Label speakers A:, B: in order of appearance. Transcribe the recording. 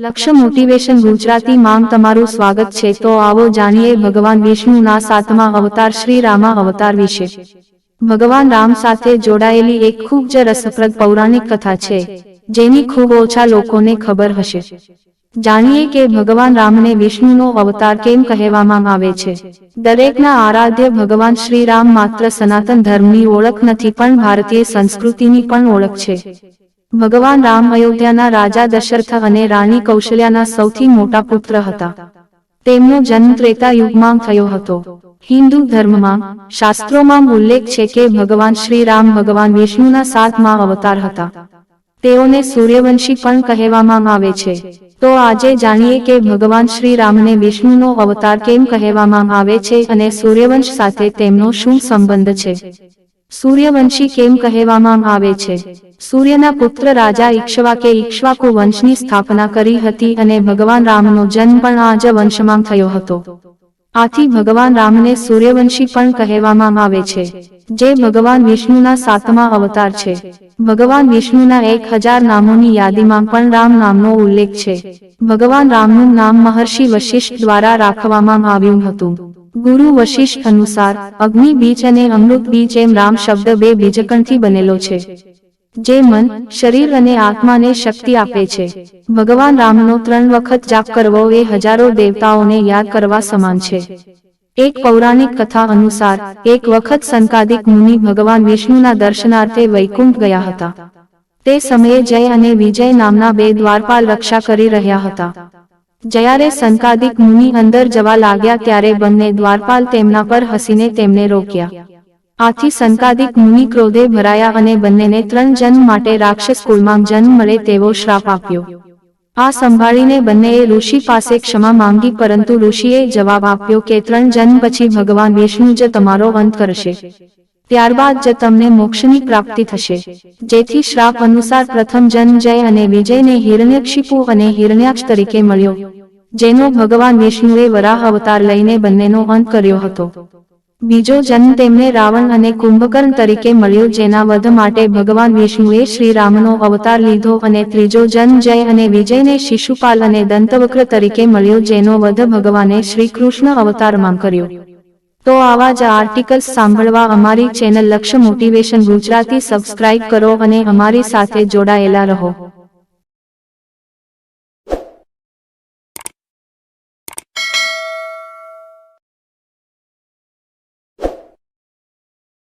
A: લક્ષ્ય મોટિવેશન ગુજરાતી માં તમારું સ્વાગત છે. તો આવો જાણીએ ભગવાન વિષ્ણુના સાતમા અવતાર શ્રી રામા અવતાર વિશે. ભગવાન રામ સાથે જોડાયેલી એક ખૂબ જ રસપ્રદ પૌરાણિક કથા છે, જેની ખૂબ ઓછા લોકોને ખબર હશે. જાણીએ કે ભગવાન રામને વિષ્ણુનો અવતાર કેમ કહેવામાં આવે છે? દરેકના આરાધ્ય ભગવાન શ્રી રામ માત્ર સનાતન ધર્મની ઓળખ નથી, પણ ભારતીય સંસ્કૃતિની પણ ઓળખ છે. ભગવાન રામ અયોધ્યાના રાજા દશરથ અને રાણી કૌશલ્યાના સૌથી મોટા પુત્ર હતા. તેમનો જન્મ ત્રેતા યુગમાં થયો હતો. હિન્દુ ધર્મમાં, શાસ્ત્રોમાં ઉલ્લેખ છે કે ભગવાન શ્રી રામ ભગવાન વિષ્ણુના સાતમા અવતાર હતા. તેઓને સૂર્યવંશી પણ કહેવામાં આવે છે. તો આજે જાણીએ કે ભગવાન શ્રી રામને વિષ્ણુનો અવતાર કેમ કહેવામાં આવે છે અને સૂર્યવંશ સાથે તેમનો શું સંબંધ છે? સૂર્યવંશી કેમ કહેવામાં આવે છે? સૂર્યના પુત્ર રાજા ઈક્ષ્વાકે ઈક્ષ્વાકુ વંશની સ્થાપના કરી હતી અને ભગવાન રામનો જન્મ પણ આ જ વંશમાં થયો હતો. આથી ભગવાન રામને સૂર્યવંશી પણ કહેવામાં આવે છે, જે ભગવાન વિષ્ણુના સાતમા અવતાર છે. ભગવાન વિષ્ણુના એક હજાર નામોની યાદીમાં પણ રામ નામનો ઉલ્લેખ છે. ભગવાન રામનું નામ મહર્ષિ વશિષ્ઠ દ્વારા રાખવામાં આવ્યું હતું. ગુરુ વશિષ્ઠ અનુસાર, અગ્નિ બીજ અને અમૃત બીજ એમ રામ શબ્દ બે બીજકણથી બનેલો છે. જે મન, શરીર અને આત્માને શક્તિ આપે છે. ભગવાન રામનો ત્રણ વખત જાપ કરવો એ હજારો દેવતાઓને યાદ કરવા સમાન છે. એક પૌરાણિક કથા અનુસાર, એક વખત સંકાદિક મુનિ ભગવાન વિષ્ણુના દર્શનાર્થે વૈકુંઠ ગયા હતા. તે સમયે જય અને વિજય નામના બે દ્વારપાલ રક્ષા કરી રહ્યા હતા. જયારે સંકાદિક મુનિ અંદર જવા લાગ્યા ત્યારે બંને દ્વારપાલ તેમના પર હસીને તેમને રોક્યા. આથી સંકાદિક મુનિ ક્રોધે ભરાયા અને બંનેને ત્રણ જન્મ માટે રાક્ષસ કુળમાં જન્મ મળે તેવો શ્રાપ આપ્યો. આ સંભાળીને બંનેએ ઋષિ પાસે ક્ષમા માંગી પરંતુ ઋષિએ જવાબ આપ્યો કે ત્રણ જન્મ પછી ભગવાન વિષ્ણુ જ તમારો અંત કરશે. ત્યારબાદ જ તમને મોક્ષની પ્રાપ્તિ થશે. જેથી શ્રાપ અનુસાર પ્રથમ જન્મ જય અને વિજયને હિરણ્યક્ષિપુ અને હિરણ્યાક્ષ તરીકે મળ્યો. જેનો ભગવાન વિષ્ણુએ વરાહ અવતાર લઈને બંનેનો અંત કર્યો હતો. બીજો જન્મ તેમને રાવણ અને કુંભકર્ણ તરીકે મળ્યો, જેના વધ માટે ભગવાન વિષ્ણુએ શ્રી રામનો અવતાર લીધો અને ત્રીજો જન્મ જય અને વિજયને શિશુપાલ અને દંતવક્ર તરીકે મળ્યો, જેનો વધ ભગવાને શ્રી કૃષ્ણ અવતારમાં કર્યો. તો આવા જ આર્ટિકલ્સ સાંભળવા અમારી ચેનલ લક્ષ્ય મોટિવેશન ગુજરાતી સબસ્ક્રાઇબ કરો અને અમારી સાથે જોડાયેલા રહો.